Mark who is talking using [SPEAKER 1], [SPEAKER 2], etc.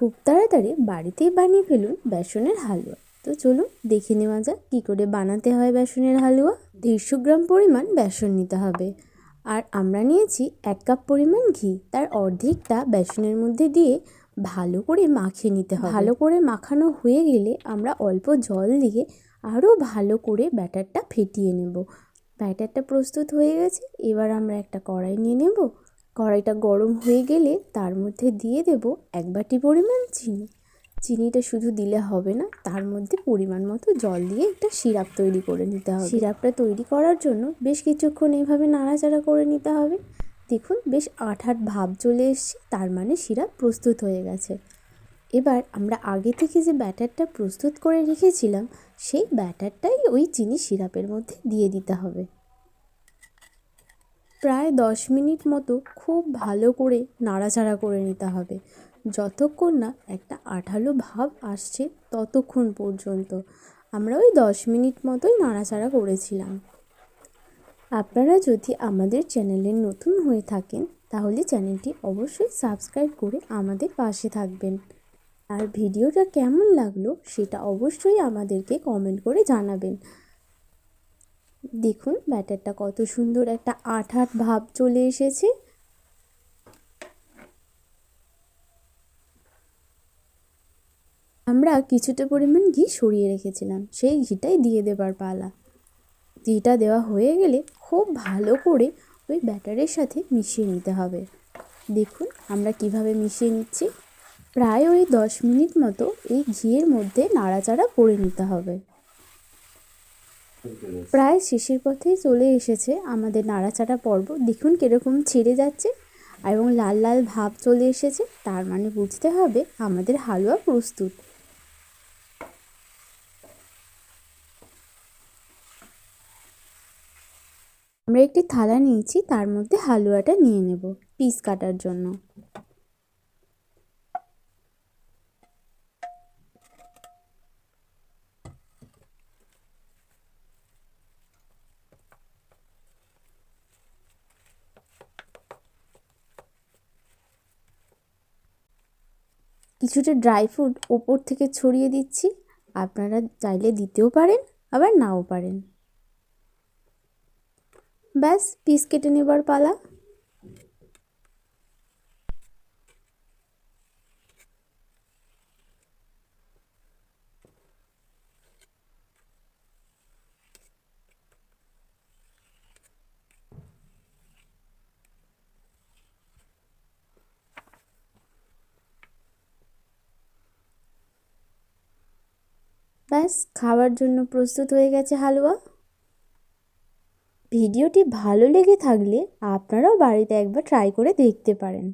[SPEAKER 1] খুব তাড়াতাড়ি বাড়িতেই বানিয়ে ফেলুন বেসনের হালুয়া। তো চলুন দেখে নেওয়া যাক কী করে বানাতে হয় বেসনের হালুয়া। দেড়শো গ্রাম পরিমাণ বেসন নিতে হবে। আর আমরা নিয়েছি এক কাপ পরিমাণ ঘি। তার অর্ধেকটা বেসনের মধ্যে দিয়ে ভালো করে মাখিয়ে নিতে হবে। ভালো করে মাখানো হয়ে গেলে আমরা অল্প জল দিয়ে আরও ভালো করে ব্যাটারটা ফেটিয়ে নেব। ব্যাটারটা প্রস্তুত হয়ে গেছে। এবার আমরা একটা কড়াই নিয়ে নেব। কড়াইটা গরম হয়ে গেলে তার মধ্যে দিয়ে দেব এক বাটি পরিমাণ চিনি। চিনিটা শুধু দিলে হবে না, তার মধ্যে পরিমাণ মতো জল দিয়ে একটা সিরাপ তৈরি করে নিতে হবে। সিরাপটা তৈরি করার জন্য বেশ কিছুক্ষণ এইভাবে নাড়াচাড়া করে নিতে হবে। দেখুন, বেশ আট ভাব চলে এসছে, তার মানে সিরাপ প্রস্তুত হয়ে গেছে। এবার আমরা আগে থেকে যে ব্যাটারটা প্রস্তুত করে রেখেছিলাম, সেই ব্যাটারটাই ওই চিনি সিরাপের মধ্যে দিয়ে দিতে হবে। প্রায় দশ মিনিট মতো খুব ভালো করে নাড়াচাড়া করে নিতে হবে। যতক্ষণ না একটা আঠালো ভাব আসছে ততক্ষণ পর্যন্ত। আমরা ওই দশ মিনিট মতোই নাড়াচাড়া করেছিলাম। আপনারা যদি আমাদের চ্যানেলে নতুন হয়ে থাকেন, তাহলে চ্যানেলটি অবশ্যই সাবস্ক্রাইব করে আমাদের পাশে থাকবেন। আর ভিডিওটা কেমন লাগল, সেটা অবশ্যই আমাদেরকে কমেন্ট করে জানাবেন। দেখুন, ব্যাটারটা কত সুন্দর একটা আট ভাব চলে এসেছে। আমরা কিছুটা পরিমাণ ঘি সরিয়ে রেখেছিলাম, সেই ঘিটাই দিয়ে দেবার পালা। ঘিটা দেওয়া হয়ে গেলে খুব ভালো করে ওই ব্যাটারের সাথে মিশিয়ে নিতে হবে। দেখুন, আমরা কীভাবে মিশিয়ে নিচ্ছি। প্রায় ওই দশ মিনিট মতো এই ঘিয়ের মধ্যে নাড়াচাড়া করে নিতে হবে। প্রায় শেষের পথেই চলে এসেছে আমাদের নাড়াচাড়া পর্ব। দেখুন কীরকম ছিঁড়ে যাচ্ছে এবং লাল লাল ভাব চলে এসেছে। তার মানে বুঝতে হবে আমাদের হালুয়া প্রস্তুত। আমরা একটি থালা নিয়েছি, তার মধ্যে হালুয়াটা নিয়ে নেব পিস কাটার জন্য। কিছুটা ড্রাই ফ্রুট ওপর থেকে ছড়িয়ে দিচ্ছি। আপনারা চাইলে দিতেও পারেন, আবার নাও পারেন। ব্যাস পিস কেটে নেবার পালা। ব্যাস, খাওয়ার জন্য প্রস্তুত হয়ে গেছে হালুয়া। ভিডিওটি ভালো লেগে থাকলে আপনারাও বাড়িতে একবার ট্রাই করে দেখতে পারেন।